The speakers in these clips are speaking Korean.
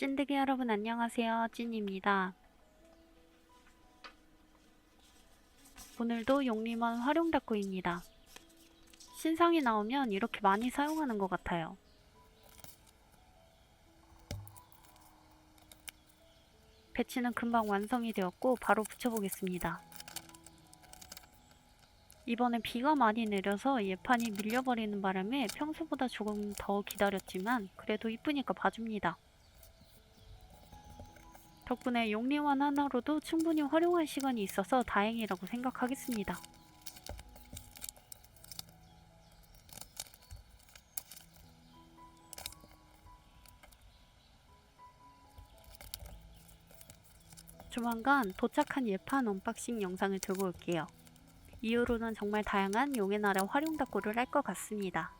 찐득이 여러분 안녕하세요. 찐입니다. 오늘도 용림원 활용닭구입니다. 신상이 나오면 이렇게 많이 사용하는 것 같아요. 배치는 금방 완성이 되었고 바로 붙여보겠습니다. 이번엔 비가 많이 내려서 예판이 밀려버리는 바람에 평소보다 조금 더 기다렸지만 그래도 이쁘니까 봐줍니다. 덕분에 용리원 하나로도 충분히 활용할 시간이 있어서 다행이라고 생각하겠습니다. 조만간 도착한 예판 언박싱 영상을 들고 올게요. 이후로는 정말 다양한 용의 나라 활용 닭구를 할 것 같습니다.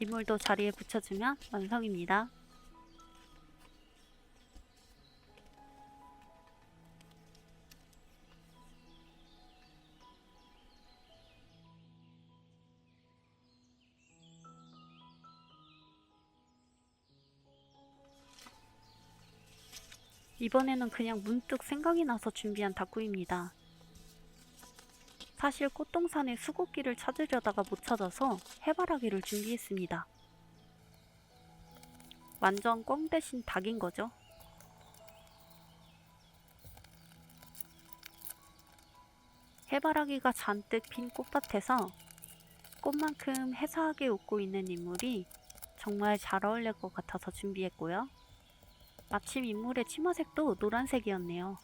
이물도 자리에 붙여주면 완성입니다. 이번에는 그냥 문득 생각이 나서 준비한 닭구입니다. 사실 꽃동산에 수국기를 찾으려다가 못 찾아서 해바라기를 준비했습니다. 완전 꽝 대신 닭인 거죠. 해바라기가 잔뜩 핀 꽃밭에서 꽃만큼 해사하게 웃고 있는 인물이 정말 잘 어울릴 것 같아서 준비했고요. 마침 인물의 치마색도 노란색이었네요.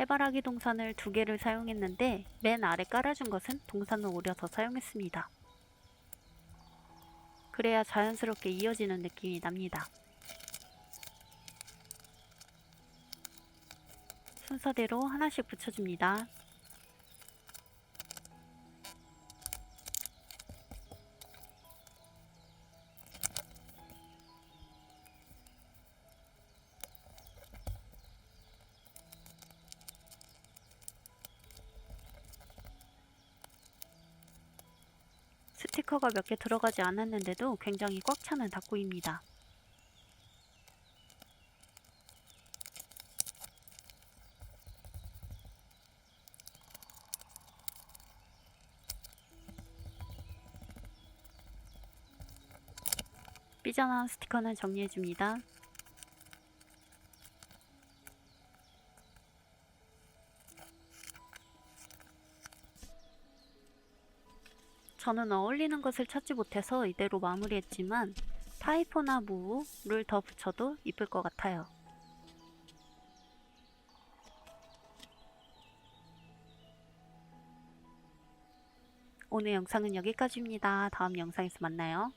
해바라기 동산을 두 개를 사용했는데 맨 아래 깔아준 것은 동산을 오려서 사용했습니다. 그래야 자연스럽게 이어지는 느낌이 납니다. 순서대로 하나씩 붙여줍니다. 스티커가 몇 개 들어가지 않았는데도 굉장히 꽉 차는 닭구입니다. 삐져나온 스티커는 정리해줍니다. 저는 어울리는 것을 찾지 못해서 이대로 마무리했지만 파이퍼나 무를 더 붙여도 이쁠 것 같아요. 오늘 영상은 여기까지입니다. 다음 영상에서 만나요.